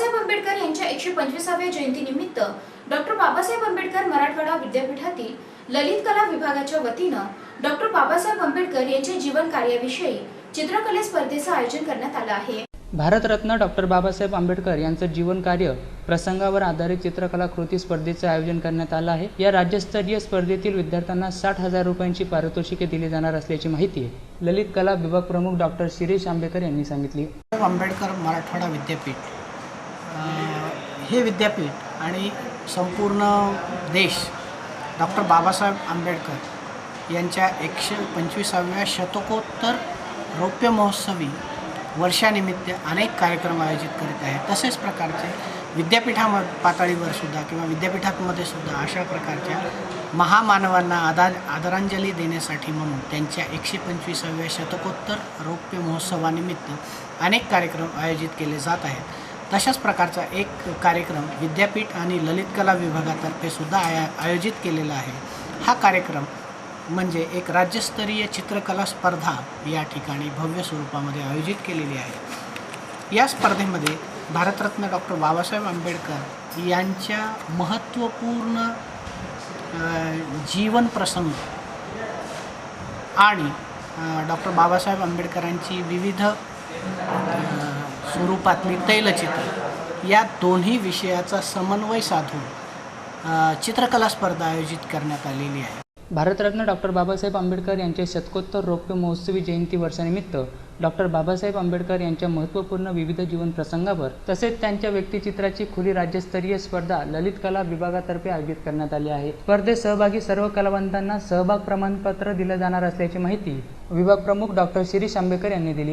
बाबासाहेब आंबेडकर यांच्या एकशे पंचवीसाव्या जयंतीनिमित्त डॉक्टर बाबासाहेब आंबेडकर मराठवाडा विद्यापीठातील ललित कला विभागाच्या वतीनं डॉक्टर बाबासाहेब आंबेडकर यांच्या जीवन कार्याविषयी चित्रकले स्पर्धेचं आयोजन करण्यात आलं आहे. भारतरत्न डॉक्टर बाबासाहेब आंबेडकर यांचं जीवन कार्य प्रसंगावर आधारित चित्रकला कृती स्पर्धेचं आयोजन करण्यात आलं आहे. या राज्यस्तरीय स्पर्धेतील विद्यार्थ्यांना साठ हजार रुपयांची पारितोषिके दिली जाणार असल्याची माहिती ललित कला विभाग प्रमुख डॉक्टर शिरीष आंबेकर यांनी सांगितली. आंबेडकर मराठवाडा विद्यापीठ हे विद्यापीठ आणि संपूर्ण देश डॉक्टर बाबासाहेब आंबेडकर यांच्या एकशे पंचवीसाव्या शतकोत्तर रौप्य महोत्सवी वर्षानिमित्त अनेक कार्यक्रम आयोजित करीत आहे तसेच प्रकारचे विद्यापीठा पातळीवर सुद्धा किंवा विद्यापीठामध्ये सुद्धा अशा प्रकारच्या महामानवांना आदा आदरांजली देण्यासाठी म्हणून त्यांच्या एकशे पंचवीसाव्या शतकोत्तर रौप्य महोत्सवानिमित्त अनेक कार्यक्रम आयोजित केले जात आहेत. तशाच प्रकारचा एक कार्यक्रम विद्यापीठ आणि ललित कला विभागातर्फे सुद्धा आया आयोजित केलेला आहे. हा कार्यक्रम म्हणजे एक राज्यस्तरीय चित्रकला स्पर्धा या ठिकाणी भव्य स्वरूपामध्ये आयोजित केलेली आहे. या स्पर्धेमध्ये भारतरत्न डॉक्टर बाबासाहेब आंबेडकर यांच्या महत्त्वपूर्ण जीवनप्रसंग जीवन प्रसंग आणि डॉक्टर बाबासाहेब आंबेडकरांची विविध स्वरूपातली तैलचित्र. या दोन्ही विषयाचा समन्वय साधून चित्रकला स्पर्धा आयोजित करण्यात आलेली आहे. भारतरत्न डॉक्टर बाबासाहेब आंबेडकर यांच्या शतकोत्तर रौप्य महोत्सवी जयंती वर्षानिमित्त डॉक्टर बाबासाहेब आंबेडकर यांच्या महत्त्वपूर्ण विविध जीवन प्रसंगावर तसेच त्यांच्या व्यक्तिचित्राची खुली राज्यस्तरीय स्पर्धा ललित कला विभागातर्फे आयोजित करण्यात आली आहे. स्पर्धेत सहभागी सर्व कलावंतांना सहभाग प्रमाणपत्र दिलं जाणार असल्याची माहिती विभाग प्रमुख डॉक्टर शिरीष आंबेकर यांनी दिली.